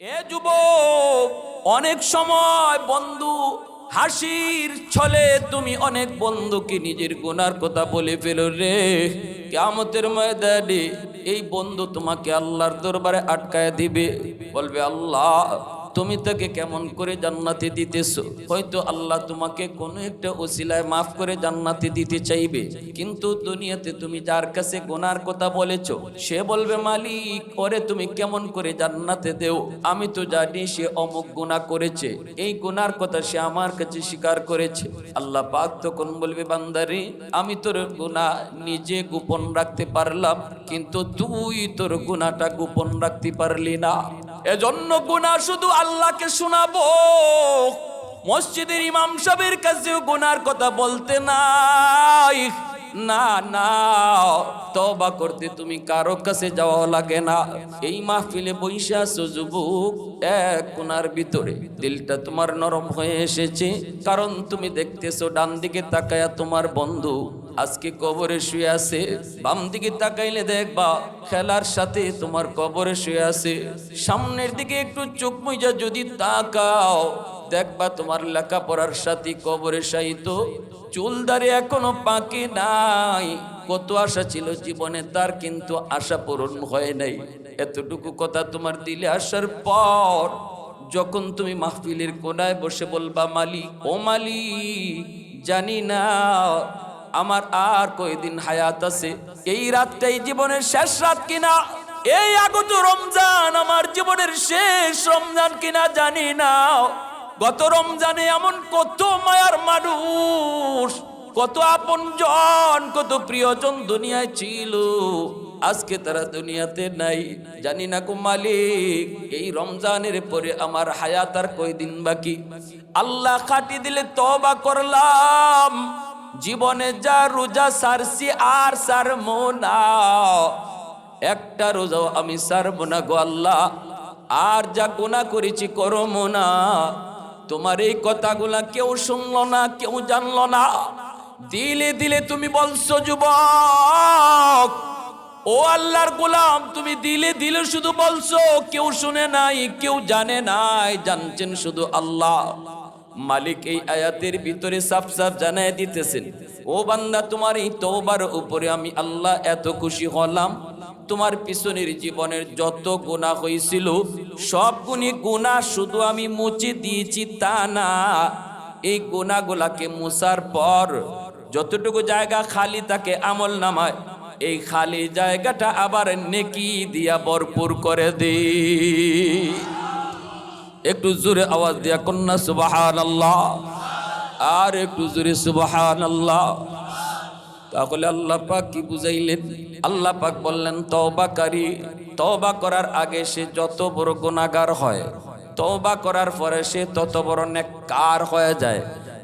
এ যুবক, অনেক সময় বন্ধু, হাসির ছলে তুমি অনেক বন্ধুকে নিজের গুনার কথা বলে ফেলো রে। কেমতের ময়দানে এই বন্ধু তোমাকে আল্লাহর দরবারে আটকায় দিবে। বলবে, আল্লাহ তুমি তাকে কেমন করে জান্নাতে দিতেছো? হয়তো আল্লাহ তোমাকে কোনো একটা ওসিলায় মাফ করে জান্নাতে দিতে চাইবে। কিন্তু দুনিয়াতে তুমি যার কাছে গোনার কথা বলেছ, সে বলবে, মালিক, ওরে তুমি কেমন করে জান্নাতে দেও? আমি তো জানি সে অমুক গুনাহ করেছে। এই গুনার কথা সে আমার কাছে স্বীকার করেছে। আল্লাহ পাক তখন বলবে, বান্দারে, আমি তোর গুনাহ নিজে গোপন রাখতে পারলাম, কিন্তু তুই তোর গুনাহটা গোপন রাখতে পারলি না। এজন্য গুণা শুধু আল্লাহকে শোনাবো। মসজিদের ইমাম সাহেবের কাছেও গুনার কথা বলতে নাই। না না তবা করতে তুমি কারও কাছে যাওয়া লাগে না। এই মাহফিলে বৈশা আছো যুবক, এক কোনার ভিতরে দিলটা তোমার নরম হয়ে এসেছে। কারণ তুমি দেখতেছো ডান দিকে তাকায়া তোমার বন্ধু আজকে কবরে শুয়ে আছে। বাম দিকে তাকাইলে দেখবা, খেলার সাথে তোমার কবরে শুয়ে আছে। সামনের দিকে একটু চোখ মুইজা যদি তাকাও দেখবা তোমার লেখাপড়ার সাথে কবরে সাহিত্য চুলদারে এখনও পাকে নাই। কত আশা ছিল জীবনে, তার কিন্তু আশা পূরণ হয় নাই। এতটুকু কথা তোমার দিলে আসার পর, যখন তুমি মাহফিলের কোনায় বসে বলবা, মালিক, ও মালিক, জানি না, আমার আর কয়দিন হায়াত আছে। এই রাতটাই জীবনের শেষ রাত কিনা? এই আগত রমজান আমার জীবনের শেষ রমজান কিনা জানি না। গত রমজানে এমন কত মায়ার মানুষ, কত আপন জন, কত প্রিয়জন দুনিয়ায় ছিল। আজকে তারা দুনিয়াতে নাই, জানি না কো মালিক, এই রমজানের পরে আমার হায়াত আর কয়দিন বাকি? আল্লাহ খাটি দিলে তবা করলাম, জীবনে যা রোজা সারছি আর সার মোনা একটা রোজাও আমি সারবো না গো আল্লাহ, আর যা গুণা করেছি করো না। তোমার এই কথাগুলা কেউ শুনলো না, কেউ জানলো না। দিলে দিলে তুমি বলছো, যুবক, ও আল্লাহর গোলাম, তুমি দিলে দিলে শুধু বলছো, কেউ শুনে নাই, কেউ জানে নাই, জানছেন শুধু আল্লাহ। মালিক এই আয়াতের ভিতরে সাফ সাফ জানাই দিতেছেন, ও বান্দা, তোমার এই তোবার উপরে আমি আল্লাহ এত খুশি হলাম তোমার পিছনের জীবনের যত গুণা হয়েছিল সব গুণী গুণা শুধু আমি মুছে দিয়েছি তা না। এই গুণাগুলাকে মুছার পর যতটুকু জায়গা খালি তাকে আমল নামায়, এই খালি জায়গাটা আবার নেকি দিয়া ভরপুর করে দিই। একটু জোরে আওয়াজ দিয়া, কন্যা আল্লাহ আর একটু জোরে সুবাহান আল্লাহ তাহলে আল্লাহ পাক কি বুঝাইলেন? আল্লাহ পাক বললেন তওবাকারী তওবা করার আগে সে যত বড় গুনাহগার হয়, তওবা করার পরে সে তত বড় নেককার হয়ে যায়।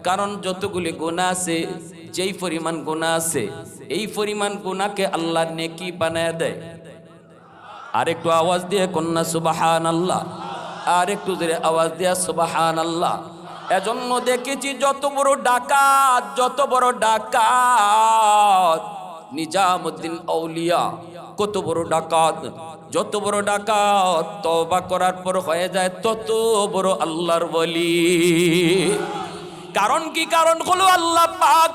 কারণ যতগুলি গুনাহ আছে, যেই পরিমাণ গুনাহ আছে, এই পরিমাণ গুনাহকে আল্লাহ নেকি বানায় দেয়। আর একটু আওয়াজ দিয়ে কন্যা সুবাহান আল্লাহ আর একটু জোরে আওয়াজ দিয়া সুবাহান আল্লাহ এজন্য দেখেছি যত বড় ডাকাত, যত বড় ডাকাত। নিজামুদ্দিন আউলিয়া কত বড় ডাকাত, যত বড় ডাকাত তবা করার পর হয়ে যায় তত বড় আল্লাহর বলি কারণ কি কারণ হলো আল্লাহ পাক?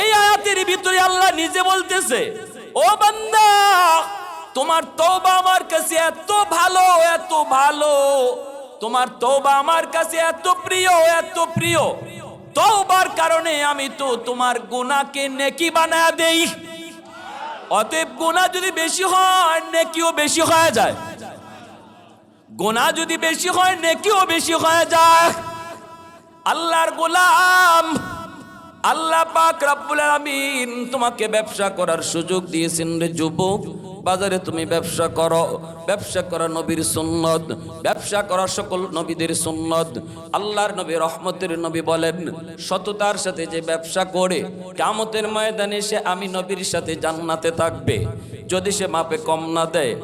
এই আয়াতের ভিতরে আল্লাহ নিজে বলতেছে, ও বান্দা, তোমার তওবা আমার কাছে এত ভালো এত ভালো। তোমার তওবা আমার কাছে এত প্রিয় এত প্রিয়। তওবার কারণে আমি তো তোমার গুনাহকে নেকি বানায় দেই। অতএব গুনাহ যদি বেশি হয়, নেকিও বেশি হয়ে যায়। গুনাহ যদি বেশি হয়, নেকিও বেশি হয়ে যায়। আল্লাহর গোলাম, আল্লাহ পাক রব্বুল আলামিন তোমাকে ব্যবসা করার সুযোগ দিয়েছেন রে যুবক। বাজারে তুমি ব্যবসা করো, ব্যবসা করা নবীর সুন্নত, ব্যবসা করা সকল নবীদের সুন্নত। আল্লাহর নবী রহমতের নবী বলেন, সততার সাথে যে ব্যবসা করে কামতের ময়দানে সে আমি নবীর সাথে জান্নাতে থাকবে। যদি সে মাপে কম না দেয়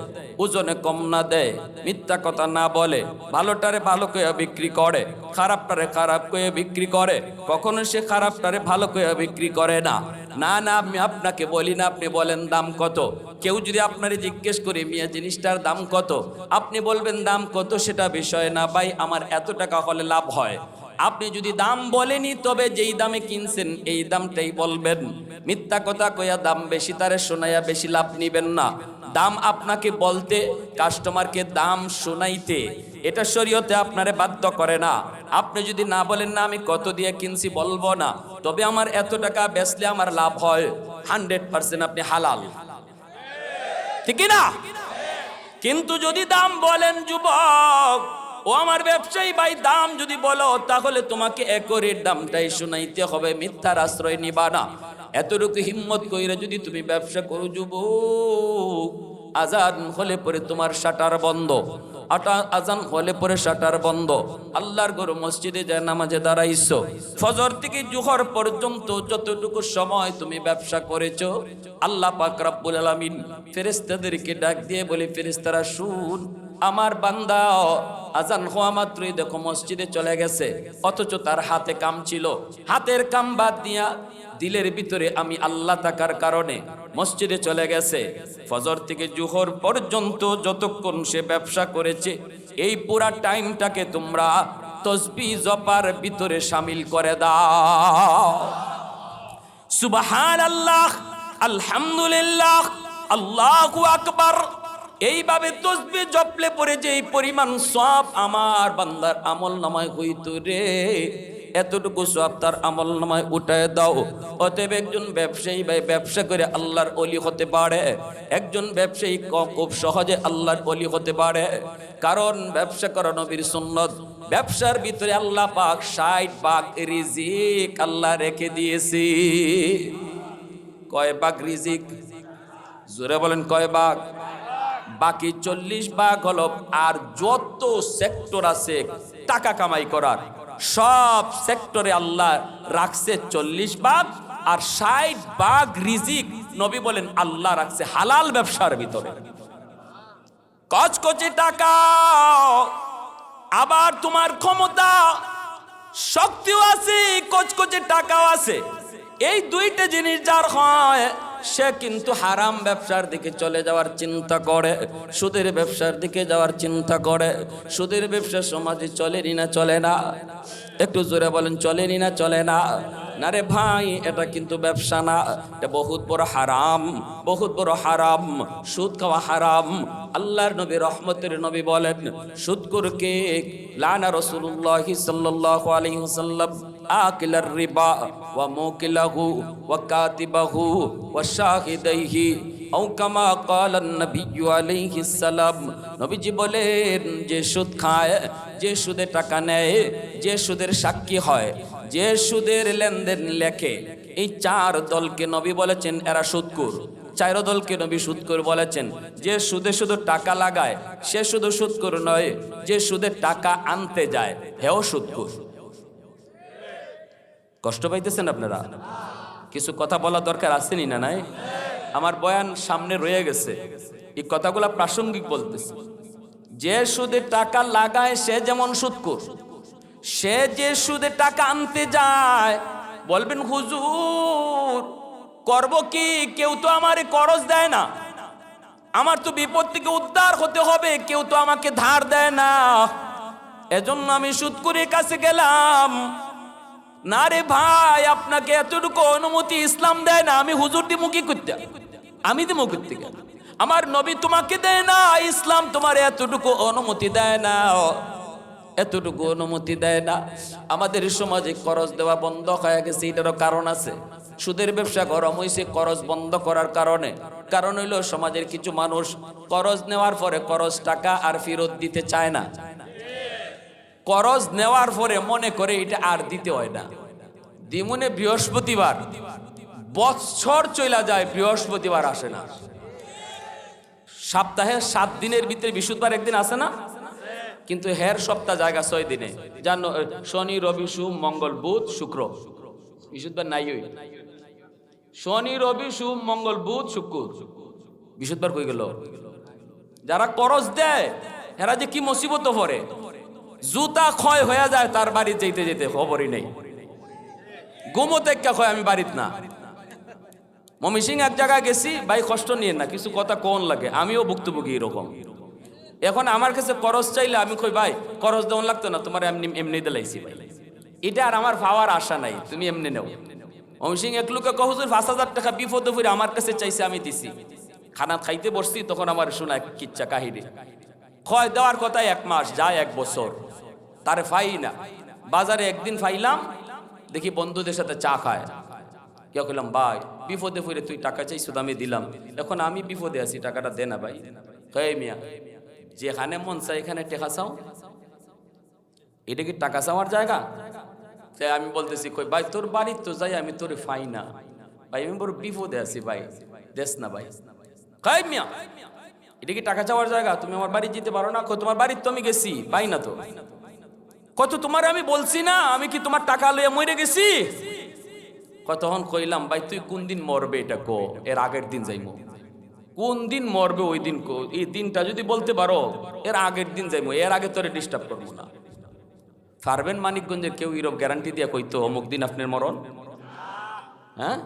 ওজনে কম না দেয়। মিথ্যা কথা না বলে, ভালোটারে ভালো কয়ে বিক্রি করে, খারাপটারে খারাপ কয়ে বিক্রি করে। কখনো সে খারাপটারে ভালো কয়ে বিক্রি করে না। না না, আমি আপনাকে বলি না, আপনি বলেন দাম কত। কেউ যদি আপনারে জিজ্ঞেস করে, মিয়া, জিনিসটার দাম কত? আপনি বলবেন দাম কত সেটা বিষয় না, ভাই, আমার এত টাকা হলে লাভ হয়। আপনি যদি দাম বলেনি তবে যেই দামে কিনছেন, এই দামটাই বলবেন। মিথ্যা কথা কইয়া দাম বেশি, তারে শোনাইয়া বেশি লাভ নিবেন না। দাম আপনাকে বলতে কাস্টমারকে দাম শোনাইতে, এটা শরীয়তে আপনারে বাধ্য করে না। আপনি যদি না বলেন, না, আমি কত দিয়ে কিনছি বলব না। তবে আমার এত টাকা বেচলে আমার লাভ হয়। হান্ড্রেড পার্সেন্ট আপনি হালাল। ঠিক না? কিন্তু যদি দাম বলেন, যুবক, ও আমার ব্যবসায়ী ভাই, দাম যদি বলো, তাহলে তোমাকে একরের দামটাই শুনাইতে হবে। মিথ্যার আশ্রয় নিবা না। এতটুকু হিম্মত কইরা যদি তুমি ব্যবসা করো, যুবক, আজান হলে পরে তোমার শাটার বন্ধ। আটা, আজান হলে পরে শাটার বন্ধ। আল্লাহর গরু মসজিদে যায়, নামাজে দাঁড়াইছো। ফজর থেকে জুহর পর্যন্ত যতটুকু সময় তুমি ব্যবসা করেছ, আল্লাহ পাক রাব্বুল আলামিন ফেরেশতাদেরকে ডাক দিয়ে বলে, ফেরেশতারা, শুন, আমার বান্দা আজান হওয়া মাত্রই দেখো মসজিদে চলে গেছে, অথচ তার হাতে কাম ছিল। হাতের কাম বাদ দিয়া দিলের ভিতরে আমি আল্লাহ থাকার কারণে মসজিদে চলে গেছে। ফজর থেকে জুহর পর্যন্ত যতক্ষণ সে ব্যবসা করেছে, এই পুরা টাইমটাকে তোমরা তসবি জপার ভিতরে সামিল করে দাও। সুবাহান আল্লাহ আলহামদুলিল্লাহ, আল্লাহু আকবার। এইভাবে তসবি জপলে পরে যে এই পরিমাণ সব আমার বান্দার আমল নামায় হইতো রে। এতটুকু সব তার আমল নামায় উঠায় দাও। অতএব একজন ব্যবসায়ী ভাই ব্যবসা করে আল্লাহর অলি হতে পারে। একজন ব্যবসায়ী খুব সহজে আল্লাহর অলি হতে পারে। কারণ ব্যবসা করা নবীর সুন্নত। ব্যবসার ভিতরে আল্লাহ পাক ষাট ভাগ রিজিক আল্লাহ রেখে দিয়েছি। কয় ভাগ রিজিক? জোরে বলেন কয় ভাগ? বাকি চল্লিশ ভাগ হলো আর যত সেক্টর আছে টাকা কামাই করার। সব সেক্টরে আল্লাহ রাখছে চল্লিশ ভাগ আর ষাট ভাগ রিজিক। নবী বলেন, আল্লাহ রাখছে হালাল ব্যবসার ভিতরে। কচকচে টাকা, আবার তোমার ক্ষমতা। শক্তিও আছে, কচকচে টাকাও আছে। এই দুইটা জিনিস যার হয় সে কিন্তু হারাম ব্যবসার দিকে চলে যাওয়ার চিন্তা করে। সুদের ব্যবসার দিকে যাওয়ার চিন্তা করে। সুদের ব্যবসা সমাজে চলেনি না, চলে না। একটু জোরে বলেন, চলেনি না, চলে না। না রে ভাই, এটা কিন্তু ব্যবসা না। এটা বহুত বড় হারাম, বহুত বড় হারাম। সুদ খাওয়া হারাম। আল্লাহর নবী, রহমতের নবী বলেন সুদকুরকে লানা রসুল্লাহ সাল্লাল্লাহু আলাইহি ওয়াসাল্লাম, আকিলার রিবা, ওয়া মুকিলাহু, ওয়া কাতিবাহু, ওয়া শাহিদাইহি। কামা ক্বালা নবী আলাইহিস নবীজি বলেন, যে সুদ খায়, যে সুদে টাকা নেয়, যে সুদের সাক্ষী হয় যে সুদের লেনদেন লেখে। এই চার দলকে নবী বলেছেন, এরা সুদকুর চার দলকে নবী সুদকুর বলেছেন, যে সুদে শুধু টাকা লাগায়, সে শুধু সুদকুর নয়, যে সুদে টাকা আনতে যায়, হেও সুদকুর কষ্ট পাইতেছেন আপনারা? কিছু কথা বলা দরকার আসেনি না নাই? আমার বয়ান সামনে রয়ে গেছে। এই কথাগুলা প্রাসঙ্গিক বলতেছে। যে সুদে টাকা লাগায়, সে যেমন সুদকুর সে যে সুদে টাকা আনতে যায়, বলবেন, হুজুর, করব কি? কেউ তো আমার করজ দেয় না। আমার তো বিপদ থেকে উদ্ধার হতে হবে, কেউ তো আমাকে ধার দেয় না। এজন্য আমি সুদকুরের কাছে গেলাম। না রে ভাই, আপনাকে এতটুকু অনুমতি ইসলাম দেয় না, আমি হুজুর দিমু কি করতে? আমি দিমু করতে আমার নবী তোমাকে দেয় না, ইসলাম তোমার এতটুকু অনুমতি দেয় না। এতটুকু অনুমতি দেয় না। আমাদের সমাজে করজ দেওয়া বন্ধ হয়ে গেছে, এটারও কারণ আছে। সুদের ব্যবসা গরম হয়েছে করজ বন্ধ করার কারণে। কারণ হইল সমাজের কিছু মানুষ করজ নেওয়ার পরে করজ টাকা আর ফেরত দিতে চায় না। করজ নেওয়ার পরে মনে করে এটা আর দিতে হয় না। দিমুনে বৃহস্পতিবার, বৎসর চইলা যায়, বৃহস্পতিবার আসে না। সপ্তাহে সাত দিনের ভিতরে বৃহস্পতিবার একদিন আসে না? কিন্তু হের সপ্তাহ জায়গা ছয় দিনে। জানো শনি, রবি সোম মঙ্গল, বুধ, শুক্র। বৃহস্পতিবার নাই ওই? শনি, রবি সোম মঙ্গল, বুধ, শুক্র। বৃহস্পতিবার কই গেল? যারা করজ দেয়, হেরা যে কি মুসিবত পড়ে জুতা ক্ষয় হয়ে যায়, তার বাড়ি যেতে যেতে খবরই নেই। গুমতে কয় আমি বাড়িত না। মমি সিং এক জায়গায় গেছি, ভাই কষ্ট নিয়ে না, কিছু কথা কোন লাগে? আমিও ভুক্তভোগী এরকম। এখন আমার কাছে করজ চাইলে আমি কই, ভাই, করজ দেওয়ান লাগতো না, তোমার এমনি এমনি দিলাইছি ভাই। এটা আর আমার পাওয়ার আশা নাই, তুমি এমনি নেও। মমি সিং এক লোকে কহজুর পাঁচ হাজার টাকা বিপদে ফুরে আমার কাছে চাইছে, আমি দিছি। খানা খাইতে বসছি, তখন আমার শোনা কিচ্ছা কাহিনী। ক্ষয় দেওয়ার কথা এক মাস, যায় এক বছর। তারে ফাই না। বাজারে একদিন ফাইলাম, দেখি বন্ধুদের সাথে চা খায়। কেউ কইলাম, ভাই, বিপদে ফুরে তুই টাকা চাইছো আমি দিলাম। এখন আমি বিপদে আছি, টাকাটা দে না ভাই। মিয়া যেখানে মন চাই এখানে টেকা চাও? এটা কি টাকা চাওয়ার জায়গা? তাই আমি বলতেছি, কই, ভাই, তোর বাড়ির তো যাই, আমি তোর ফাই না। ভাই, আমি বড় বিপদে আছি, ভাই। দেশ না, ভাই। কয় মিয়া। এটা কি টাকা চাওয়ার জায়গা? তুমি আমার বাড়ি যেতে পারো না? তোমার বাড়ির তো আমি গেছি, পাই না তো। কত তোমার আমি বলছি না, আমি কি তোমার টাকা লইয়া মরে গেছি? কতক্ষণ কইলাম, ভাই, তুই কোন দিন মরবে এটা কো এর আগের দিন যাইমো। কোন দিন মরবে ওই দিন এই দিনটা যদি বলতে পারো, এর আগের দিন যাইমো এর আগে তোরে ডিস্টার্ব করব না। পারবেন মানিকগঞ্জের কেউ ইরব গ্যারান্টি দিয়া কইতো, অমুক দিন আপনার মরণ? হ্যাঁ?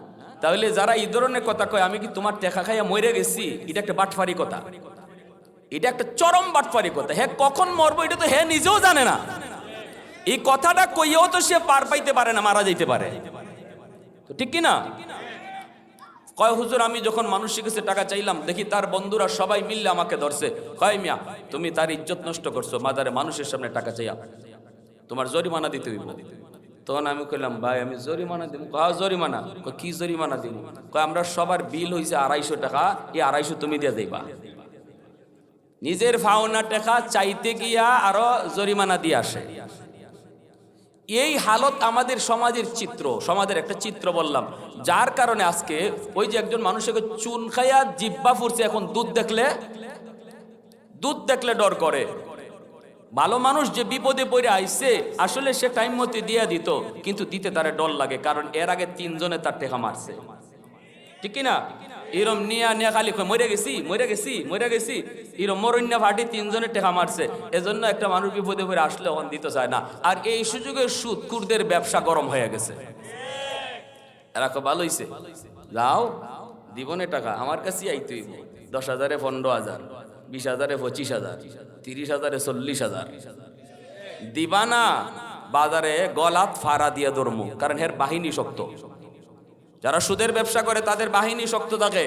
তাহলে যারা এই ধরনের কথা কয়, আমি কি তোমার টেকা খাইয়া মরে গেছি? এটা একটা বাটফারি কথা। এটা একটা চরম বাটফারি কথা। হ্যাঁ কখন মরবো এটা তো হ্যাঁ নিজেও জানে না। এই কথাটা কইয়াও তো সে পার পাইতে পারে না, মারা যাইতে পারে। ঠিক কি না কয়, হুজুর, আমি যখন মানুষের কাছে টাকা চাইলাম, দেখি তার বন্ধুরা সবাই মিললে আমাকে ধরছে। কয়, মিয়া, তুমি তার ইজ্জত নষ্ট করছ, মাদারে মানুষের সামনে টাকা চাইয়া। তোমার জরিমানা দিতে হইব। তখন আমি কইলাম, ভাই, আমি জরিমানা দিব। কয় জরিমানা। কয়, কি জরিমানা দিব? কয়, আমরা সবার বিল হইছে আড়াইশো টাকা, এই আড়াইশো তুমি দিয়ে দেবা নিজের ফাওনা টাকা চাইতে গিয়া আরও জরিমানা দিয়ে আসে। এই হালত আমাদের সমাজের চিত্র, সমাজের একটা চিত্র বললাম। যার কারণে আজকে ওই যে একজন মানুষকে চুন খাইয়া জিব্বা ফুরছে, এখন দুধ দেখলে দুধ দেখলে ডর করে। ভালো মানুষ যে বিপদে পড়ে আইসে আসলে সে টাইম মতে দিয়ে দিত, কিন্তু দিতে তার ডর লাগে, কারণ এর আগে তিনজনে তার টেকা মারছে। ঠিক কি না এরম নিয়া নিয়া খালি মরে গেছি মরে গেছি মরে গেছি। এরম মরণ্যা ফাটি তিনজনের টেকা মারছে। এজন্য একটা মানুষ বিপদে পড়ে আসলে ওখান দিতে চায় না। আর এই সুযোগে সুদ কুরদের ব্যবসা গরম হয়ে গেছে। এরা কো ভালো যাও দিবনে টাকা, আমার কাছে আইতেই দশ হাজারে পনেরো হাজার, বিশ হাজারে পঁচিশ হাজার, তিরিশ হাজারে চল্লিশ হাজার। দিবা না, বাজারে গলাত ফাড়া দিয়ে ধর্ম, কারণ এর বাহিনী শক্ত। যারা সুদের ব্যবসা করে, তাদের বাহিনী শক্ত থাকে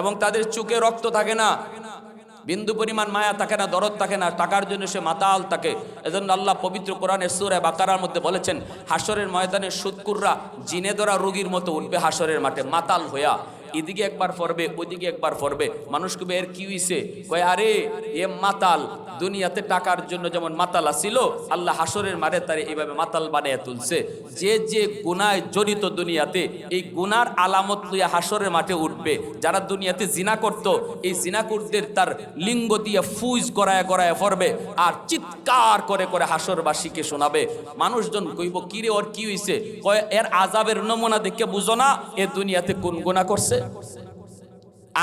এবং তাদের চুকে রক্ত থাকে না। বিন্দু পরিমাণ মায়া থাকে না, দরদ থাকে না, টাকার জন্য সে মাতাল থাকে। এজন্য আল্লাহ পবিত্র কোরআনের সুরে বাকারার মধ্যে বলেছেন হাসরের ময়দানে সুদকুররা জিনে ধরা রুগীর মতো উঠবে হাসরের মাঠে, মাতাল হইয়া। এদিকে একবার পড়বে, ওইদিকে একবার পড়বে। মানুষ কবে এর কি হইছে? কয়, আরে, এ মাতাল। দুনিয়াতে টাকার জন্য যেমন মাতাল আসিল আল্লাহ হাসরের মারে তারে এইভাবে মাতাল বানিয়ে তুলছে। যে যে গুনায় জড়িত দুনিয়াতে, এই গুনার আলামত লইয়া হাসরের মাঠে উঠবে। যারা দুনিয়াতে জিনা করত, এই জিনাকুরদের তার লিঙ্গ দিয়ে ফুজ গড়ায় গড়ায় পড়বে আর চিৎকার করে করে হাসরবাসীকে শোনাবে। মানুষজন কইব, কিরে, ওর কি হইছে? কয়, এর আজাবের নমুনা দেখে বুঝো না, এ দুনিয়াতে কোন গুনাহ করছে?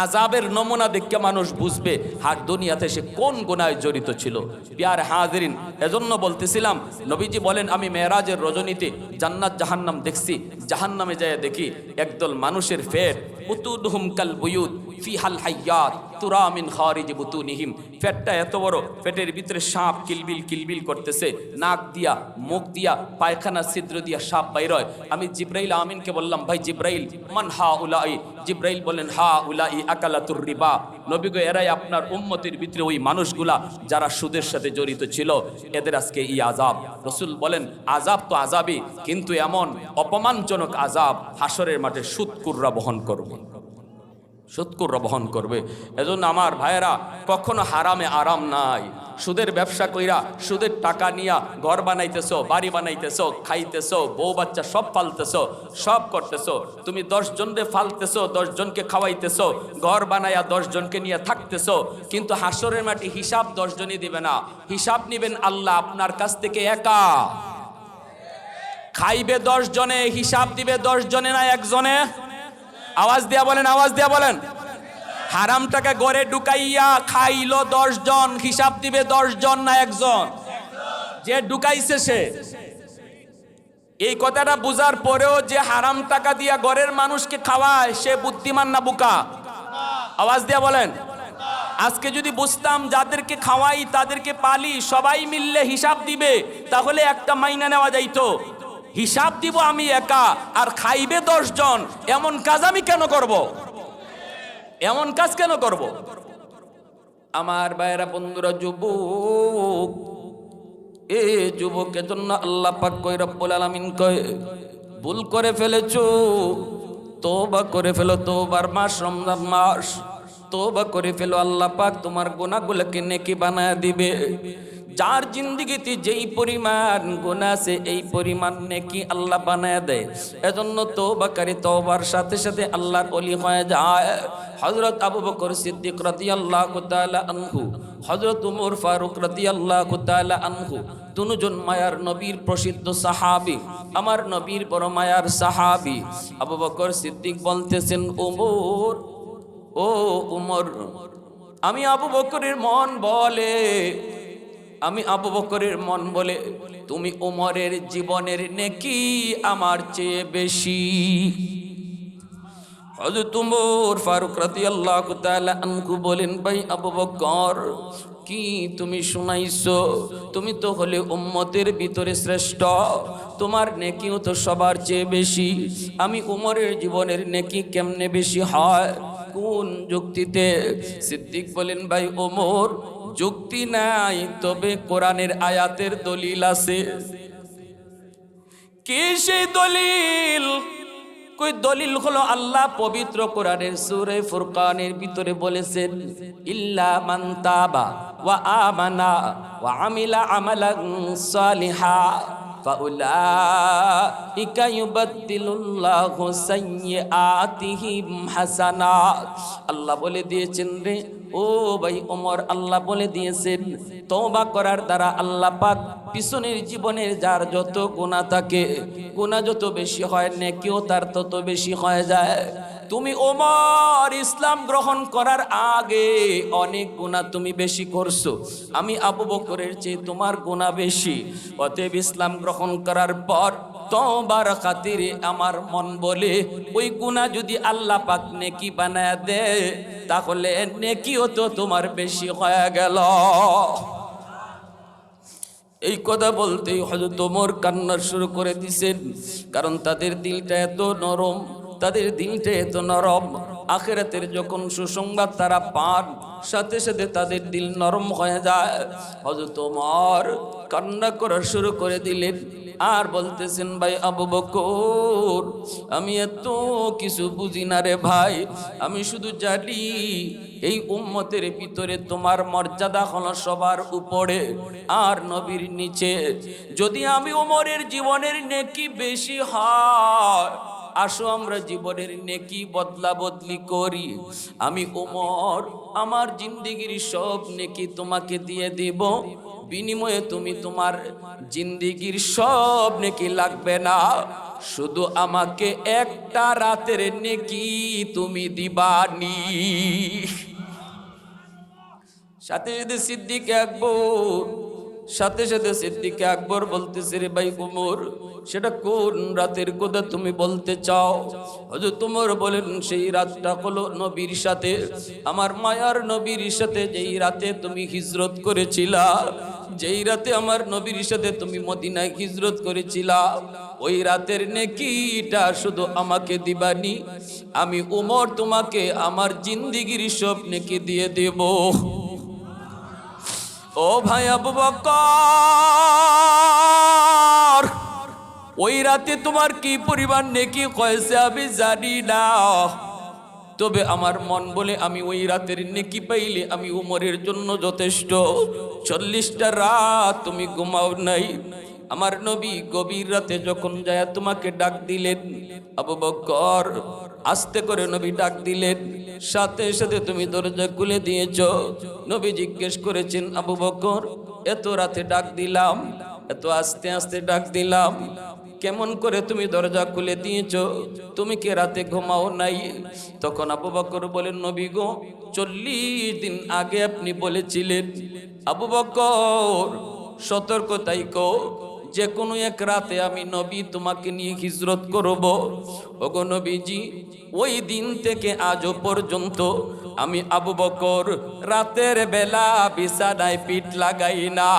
আজাবের নমুনা দেখে মানুষ বুঝবে হার দুনিয়াতে সে কোন গুনায় জড়িত ছিল। পিয়ার হাজরিন, এজন্য বলতেছিলাম, নবীজি বলেন, আমি মেয়েরাজের রজনীতে জান্নাত জাহান্নাম দেখছি। জাহান্নামে যায় দেখি একদল মানুষের ফের পুতুদ হুমকাল বুয়ুদ ফিহাল হাইয়াত। তুরা মিন খারিজ পেটটা এত বড় পেটের ভিতরে সাপ কিলবিল কিলবিল করতেছে। নাক দিয়া, মুখ দিয়া, পায়খানা ছিদ্র দিয়া সাপ আমি জিব্রাইল আমিনকে বললাম, ভাই জিব্রাইল, মান হা উলাই? জিব্রাইল বলেন হা উলাই আকালাতুর রিবা। নবী গো, এরাই আপনার উম্মতির ভিতরে ওই মানুষগুলা যারা সুদের সাথে জড়িত ছিল। এদের আজকে এই আজাব রসুল বলেন আজাব তো আজাবই কিন্তু এমন অপমানজনক আজাব হাসরের মাঠে সুদকুররা বহন করবে। সুৎকুররা বহন করবে। এজন্য আমার ভাইয়েরা, কখনো হারামে আরাম নাই। সুদের ব্যবসা কইরা সুদের টাকা নিয়া ঘর বানাইতেছ, বাড়ি বানাইতেছ, খাইতেছ, বউ বাচ্চা সব পালতেছ, সব করতেছ। তুমি দশ জনকে ফালতেছ, দশ জনকে খাওয়াইতেছ, ঘর বানাইয়া দশ জনকে নিয়ে থাকতেছ। কিন্তু হাসরের মাটি হিসাব দশ জনই দিবে না। হিসাব নিবেন আল্লাহ আপনার কাছ থেকে একা। খাইবে দশ জনে, হিসাব দিবে দশ জনে না একজনে? আওয়াজ দিয়া বলেন, আওয়াজ দিয়া বলেন। হারাম টাকা গড়ে ঢুকাইয়া খাইলো জন হিসাব দিবে জন না একজন। যে ঢুকাইছে সে। এই কথাটা বুঝার পরেও যে হারাম টাকা দিয়া ঘরের মানুষকে খাওয়ায়, সে বুদ্ধিমান না বুকা। আওয়াজ দিয়া বলেন। আজকে যদি বুঝতাম যাদেরকে খাওয়াই, তাদেরকে পালি, সবাই মিললে হিসাব দিবে, তাহলে একটা মাইনা নেওয়া যাইতো। হিসাব দিব আমি একা, আর খাইবে দশ জন এমন কাজ আমি কেন করব? এমন কাজ কেন করব? আমার বাইরা বন্ধুরা, যুবক, এ যুবকের জন্য আল্লাহ পাক কই রব্বুল আলামিন কয়, ভুল করে ফেলেছো তোবা করে ফেলো তোবার মাস, রমজান মাস তোবা করে ফেলো, আল্লাহ পাক তোমার গুনাহগুলোকে নেকি বানায় দিবে। যার জিন্দিগিতে যেই পরিমাণ গুনাহ আছে, এই পরিমাণ নেকি আল্লাহ বানায় দেয়। এজন্য তো তোবাকারী তোবার সাথে সাথে আল্লাহর অলি হয়ে যায়। হজরত আবু বকর সিদ্দিক রাদিয়াল্লাহু তাআলা আনহু হজরত উমর ফারুক রাদিয়াল্লাহু তাআলা আনহু, দুজন মায়ার নবীর প্রসিদ্ধ সাহাবী। আমার নবীর বড় মায়ার সাহাবী। আবু বকর সিদ্দিক বলতেছেন, উমর, ও উমর, আমি আবু বকরের মন বলে আমি আবু বকরের মন বলে, তুমি উমরের জীবনের নেকি আমার চেয়ে বেশি? উমর ফারুক রাদিয়াল্লাহু তাআলা আনহু বলেন, ভাই আবু বকর, কি তুমি শুনাইছো? তুমি তো হলে উম্মতের ভিতরে শ্রেষ্ঠ। তোমার নেকিও তো সবার চেয়ে বেশি। আমি উমরের জীবনের নেকি কেমনে বেশি হয়? কোন যুক্তিতে সিদ্দিক বলেন, ভাই ওমর যুক্তি নাই, তবে কোরআনের আয়াতের দলিল আছে। কি সেই দলিল? কই দলিল হলো আল্লাহ পবিত্র কোরআনের সুরে ফুরকানের ভিতরে বলেছেন, ইল্লা মান তাবা ওয়া আমানা ওয়া আমিলা আমালান সালিহা। فأولئك يبدل الله سيئاتهم حسنات আল্লাহ বলে দিয়েছেন রে ও ভাই ওমর আল্লাহ বলে দিয়েছেন তওবা করার দ্বারা আল্লাহ পাক পিছনের জীবনের যার যত গুণা থাকে গুণা যত বেশি হয় নেকিও তার তত বেশি হয়ে যায় তুমি ওমর ইসলাম গ্রহণ করার আগে অনেক গুণা তুমি বেশি করছ। আমি আবু বকরের চেয়ে তোমার গুণা বেশি। অতএব ইসলাম গ্রহণ করার পর তোমার খাতিরে আমার মন বলে, ওই গুণা যদি আল্লাহ পাক নেকি বানায় দে তাহলে নেকিও তো তোমার বেশি হয়ে গেল। এই কথা বলতেই হয়তো তোমর কান্না শুরু করে দিছেন, কারণ তাদের দিলটা এত নরম। তাদের দিলটা এত নরম। আখেরাতের যখন সুসংবাদ তারা পান, সাথে সাথে তাদের দিল নরম হয়ে যায়। হয়তো তোমার কান্না করা শুরু করে দিলেন। আর বলতেছেন, ভাই আবু বকর, আমি এত কিছু বুঝি না রে ভাই। আমি শুধু জানি এই উম্মতের ভিতরে তোমার মর্যাদা হলো সবার উপরে আর নবীর নিচে। যদি আমি ওমরের জীবনের নেকি বেশি হয় আসো আমরা জীবনের নেকি বদলা বদলি করি। আমি ওমর, আমার জিন্দিগির সব নেকি তোমাকে দিয়ে দিব। বিনিময়ে তুমি তোমার জিন্দিগির সব নেকি লাগবে না। শুধু আমাকে একটা রাতের নেকি তুমি দিবানি। সাথে সাথে সিদ্দিক আকবর সাথে সাথে সিদ্দিক আকবর বলতেছে, রে ভাই কুমোর সেটা কোন রাতের কথা তুমি বলতে চাও? হয়তো তোমার বলেন, সেই রাতটা হলো নবীর সাথে। আমার মায়ার নবীর সাথে যেই রাতে তুমি হিজরত করেছিলা, যেই রাতে আমার নবীর সাথে তুমি মদিনায় হিজরত করেছিলা, ওই রাতের নেকিটা শুধু আমাকে দিবানি। আমি উমর তোমাকে আমার জিন্দিগির সব নেকি দিয়ে দেব। ও ভাই আবু বকর, ওই রাতে তোমার কি পরিমাণ নেকি কয়েছে আমি জানি না। তবে আমার মন বলে আমি ওই রাতের নেকি পাইলে আমি উমরের জন্য যথেষ্ট। চল্লিশটা রাত তুমি ঘুমাও নাই। আমার নবী গভীর রাতে যখন যায় তোমাকে ডাক দিলেন, আবু বকর, আস্তে করে নবী ডাক দিলেন সাথে সাথে তুমি দরজা খুলে দিয়েছ। নবী জিজ্ঞেস করেছেন, আবু বকর, এত রাতে ডাক দিলাম, এত আস্তে আস্তে ডাক দিলাম, কেমন করে তুমি দরজা খুলে দিয়েছ? তুমি কি রাতে ঘুমাও নাই? তখন আবু বকর বলেন, নবী গো, চল্লিশ দিন আগে আপনি বলেছিলেন, আবু বকর, সতর্ক তাইকো যে কোনো এক রাতে আমি নবী তোমাকে নিয়ে হিজরত করব। ওগো নবীজি, ওই দিন থেকে আজও পর্যন্ত আমি আবু বকর রাতের বেলা বিছানায় পিঠ লাগাই না।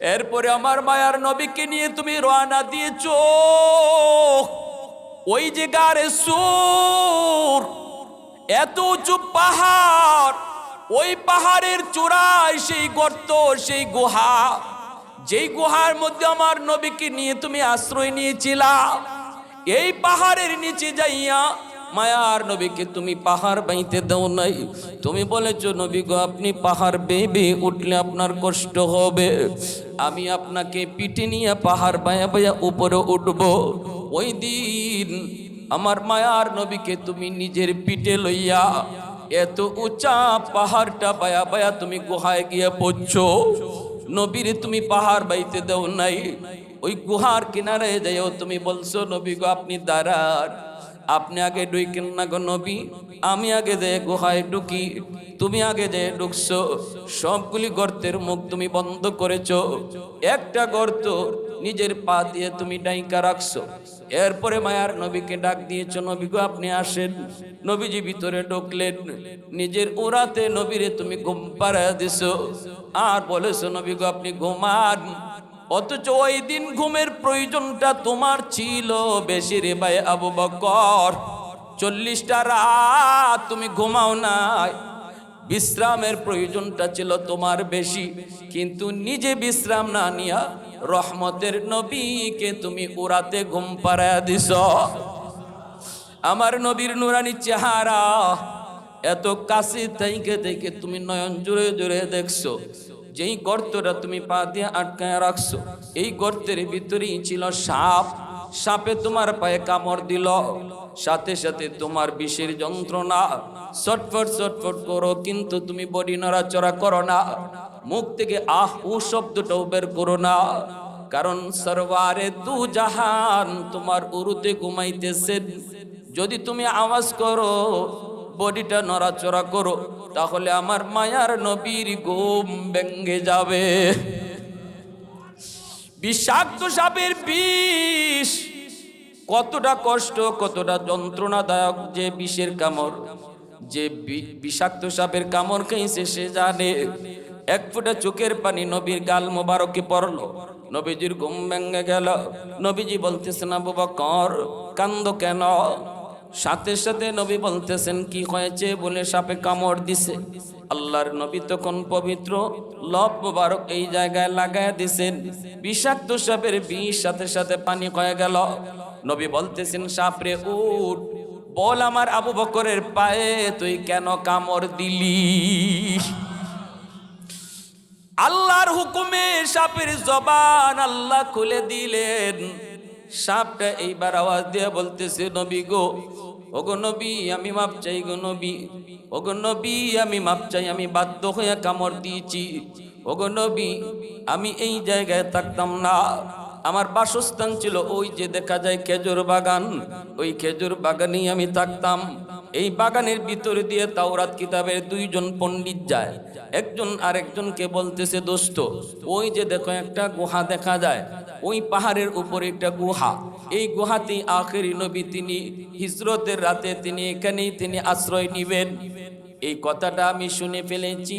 এরপরে আমার মায়ার নবীকে নিয়ে তুমি রওনা দিয়েছ। ওই যে গারে সুর, এত উঁচু পাহাড়, ওই পাহাড়ের চূড়ায় সেই গর্ত, সেই গুহা যেই গুহার মধ্যে আমার নবীকে নিয়ে তুমি আশ্রয় নিয়েছিলা, এই পাহাড়ের নিচে যাইয়া মায়ার নবীকে তুমি পাহাড় বাইতে দাও নাই। তুমি বলেছ, নবী গো, আপনি পাহাড় বেয়ে উঠলে আপনার কষ্ট হবে। আমি আপনাকে পিঠে নিয়ে পাহাড় বায়া বায়া উপরে উঠব। ওই দিন আমার মায়ার নবীকে তুমি নিজের পিঠে লইয়া এত উঁচা পাহাড়টা বায়া বায়া তুমি গুহায় গিয়ে পড়ছো। নবীর তুমি পাহাড় বাইতে দেও নাই। ওই গুহার কিনারে যাইও, তুমি বলছো, নবী গো, আপনি দাঁড়ান আপনি আগে ঢুকেন না গো নবী। আমি আগে যে গুহায় ঢুকি, তুমি আগে যে ঢুকছো, সবগুলি গর্তের মুখ তুমি বন্ধ করেছ। একটা গর্ত নিজের পা দিয়ে তুমি ডাইকা রাখছো। এরপরে মায়ার নবীকে ডাক দিয়েছ, নবী গো, আপনি আসেন। নবীজি ভিতরে ঢুকলেন। নিজের ওরাতে নবীরে, তুমি ঘুম পাড়া দিছো। আর বলেছ, নবী গো, আপনি ঘুমান। অথচ ওই দিন ঘুমের প্রয়োজনটা তোমার ছিল বেশি রে ভাই আবু বকর। চল্লিশটা রাত তুমি ঘুমাও নাই। বিশ্রামের প্রয়োজনটা ছিল তোমার বেশি। কিন্তু নিজে বিশ্রাম না নিয়া রহমতের নবীকে তুমি উড়াতে ঘুম পাড়ায় দিস আমার নবীর নুরানি চেহারা এত কাছে থেকে থেকে তুমি নয়ন জুড়ে জুড়ে দেখছ। যেই গর্তটা তুমি পা দিয়ে আটকায় রাখছো, এই গর্তের ভিতরেই ছিল সাপ। সাপে তোমার পায়ে কামড় দিল। সাথে সাথে তোমার বিষের যন্ত্রণা। চটফট চটফট করো, কিন্তু তুমি বডি নড়াচড়া করো না। মুখ থেকে আহ উ শব্দটাও বের করো না। কারণ সরওয়ারে দু জাহান তোমার উরুতে ঘুমাইতেছেন যদি তুমি আওয়াজ করো, বডিটা নড়াচড়া করো, তাহলে আমার মায়ার নবীর ঘুম ভেঙ্গে যাবে। বিষাক্ত সাপের বিষ, কতটা কষ্ট, কতটা যন্ত্রণাদায়ক যে বিষের কামড়। যে বিষাক্ত সাপের কামড় খাইছে সে জানে। এক ফোঁটা চোখের পানি নবীর গাল মোবারকে পড়ল। নবীজির ঘুম ভেঙে গেল। নবীজি বলতেছেন, আবু বকর, কান্দ কেন? সাথে সাথে নবী বলতেছেন, কি হয়েছে? বলে সাপে কামড় দিছে। আল্লাহর নবী তখন পবিত্র লব মোবারক এই জায়গায় লাগায় দিছেন। বিষাক্ত সাপের বিষ সাথে সাথে পানি হয়ে গেল। নবী বলতেছেন, সাপরে উঠ, বল আমার আবু বকরের পায়ে, তুই কেন কামড় দিলি? আল্লাহর হুকুমে সাপের জবান আল্লাহ খুলে দিলেন। সাপটা এইবার আওয়াজ দিয়ে বলতেছে, নবী গো, ওগো নবী, আমি মাপ চাই গো নবী, ওগো নবী, আমি মাপ চাই, আমি বাধ্য হয়ে কামড় দিয়েছি। ওগো নবী, আমি এই জায়গায় থাকতাম না। আমার বাসস্থান ছিল ওই যে দেখা যায় খেজুর বাগান, ওই খেজুর বাগানেই আমি থাকতাম। এই বাগানের ভিতর দিয়ে তাওরাত কিতাবের দুইজন পণ্ডিত যায়। একজন আরেকজনকে বলতেছে, দোস্ত, ওই যে দেখো একটা গুহা দেখা যায়। ওই পাহাড়ের উপরে একটা গুহা। এই গুহাতেই আখেরি নবী তিনি হিজরতের রাতে তিনি এখানেই তিনি আশ্রয় নিবেন। এই কথাটা আমি শুনে ফেলেছি।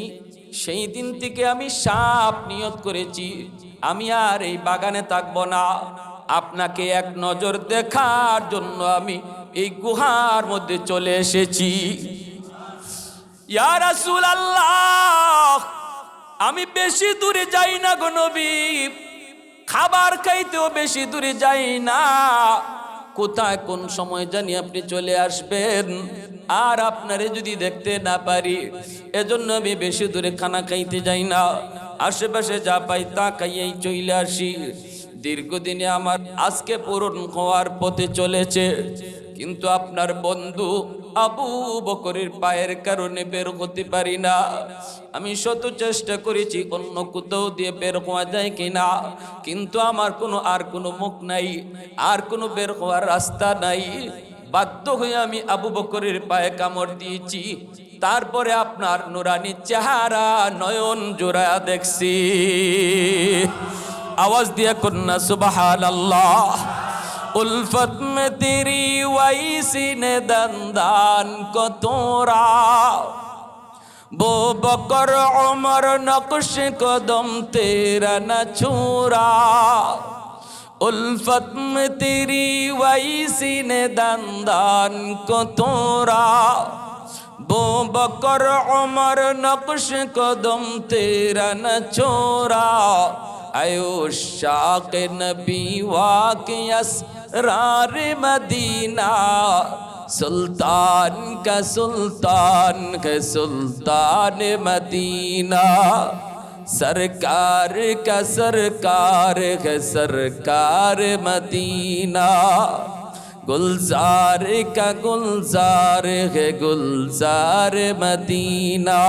সেই দিন থেকে আমি সাপ নিয়ত করেছি। আমি আর এই বাগানে থাকব না। আপনাকে এক নজর দেখার জন্য আমি এই গুহার মধ্যে চলে এসেছি। ইয়া রাসূল আল্লাহ আমি বেশি দূরে যাই না গো নবী। খাবার খাইতেও বেশি দূরে যাই না। কোথায় কোন সময় জানি আপনি চলে আসবেন। আর আপনারে যদি দেখতে না পারি, এজন্য আমি বেশি দূরে খানা খাইতে যাই না। আশেপাশে যা পাই তা খাইয়েই চলে আসি। দীর্ঘদিনে আমার আজকে পূরণ হওয়ার পথে চলেছে। কিন্তু আপনার বন্ধু আবু বকরের পায়ের কারণে বের হতে পারি না। আমি শত চেষ্টা করেছি অন্য কোথাও দিয়ে বের হওয়া যায় কিনা, কিন্তু আমার কোনো আর কোনো মুখ নাই, আর কোনো বের হওয়ার রাস্তা নাই। বাধ্য হয়ে আমি আবু বকরের পায়ে কামড় দিয়েছি। তারপরে আপনার নুরানি চেহারা নয়ন জোড়া দেখছি। আওয়াজ দিয়ে কন্যা সুবাহান আল্লাহ उल्फत में तेरी वैसी ने दंदान को तोरा बो बकर उमर नकुश को दम तेरा न छूरा। उल्फत में तेरी वैसी ने दंदान को तोरा बो बकर उमर नकुश को दम तेरा न छोरा। आयो शाक नबी वाकयस रार मदीना, सुल्तान का सुल्तान है सुल्तान मदीना। सरकार का सरकार है सरकार मदीना। गुलजार का गुलजार है गुलजार मदीना।